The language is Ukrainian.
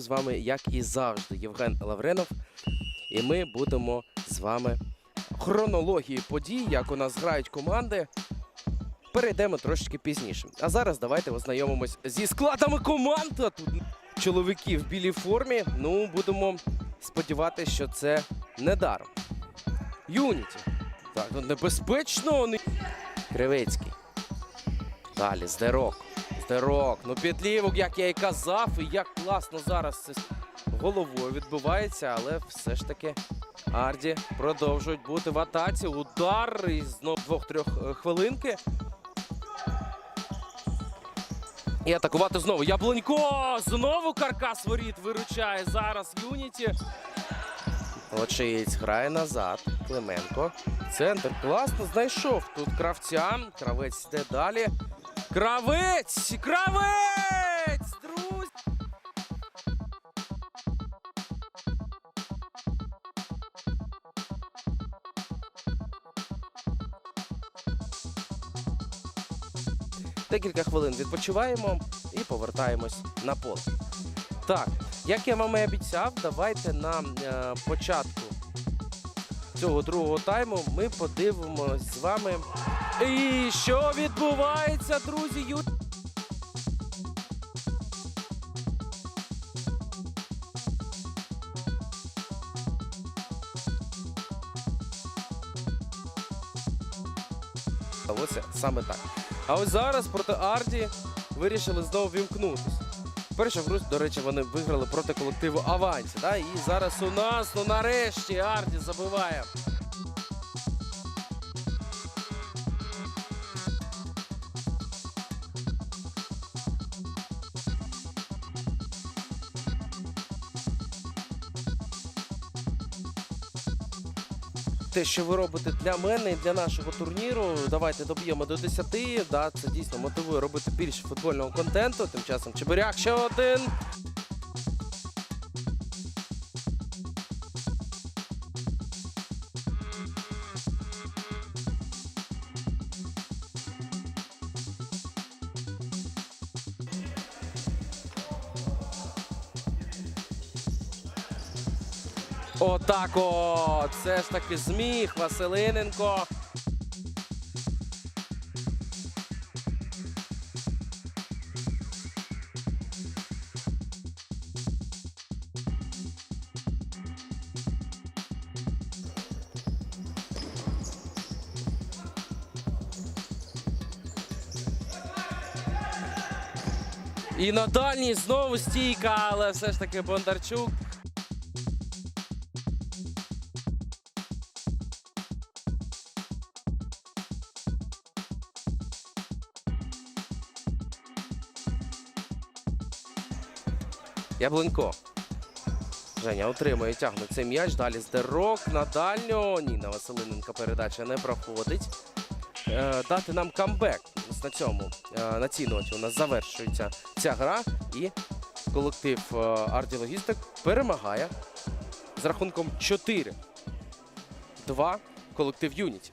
З вами, як і завжди, Євген Лавренов. І ми будемо з вами хронології подій, як у нас грають команди. Перейдемо трошечки пізніше. А зараз давайте ознайомимось зі складами команд. Тут чоловіки в білій формі. Ну, будемо сподіватися, що це не даром. Юніті. Так, небезпечно. не- Кривицький. Далі, Здерок. Здерок. Ну, підлівок, як я і казав, і як класно зараз це головою відбувається, але все ж таки Арді продовжують бути в атаці. Удар і знову двох-трьох е, хвилинки. І атакувати знову. Яблонько! Знову каркас воріт виручає зараз Юніті. Очиєць грає назад. Клименко. Центр класно знайшов. Тут кравця. Кравець йде далі. Кравець! Кравець! Друзі! Декілька хвилин відпочиваємо і повертаємось на поле. Так, як я вам і обіцяв, давайте на е, початку цього другого тайму ми подивимось з вами. І що відбувається, друзі? Ю... Ось саме так. А ось зараз проти Арді вирішили знову вімкнутися. Перша гру, до речі, вони виграли проти колективу Авансі. Да? І зараз у нас, ну нарешті, Арді забиває. Те, що ви робите для мене і для нашого турніру, давайте доб'ємо до 10. Да, це дійсно мотивує робити більше футбольного контенту. Тим часом Чебиряк ще один. Отак от! Це ж таки зміг Василиненко. І на дальній знову стійка, але все ж таки Бондарчук. Яблонько. Женя отримує, тягне цей м'яч. Далі здерок на дальню. Ні, на Василиненка передача не проходить. Е, дати нам камбек. Ось На цьому, е, на цій ноті у нас завершується ця гра. І колектив е, Арді Логістик перемагає з рахунком 4. 2 колектив Юніті.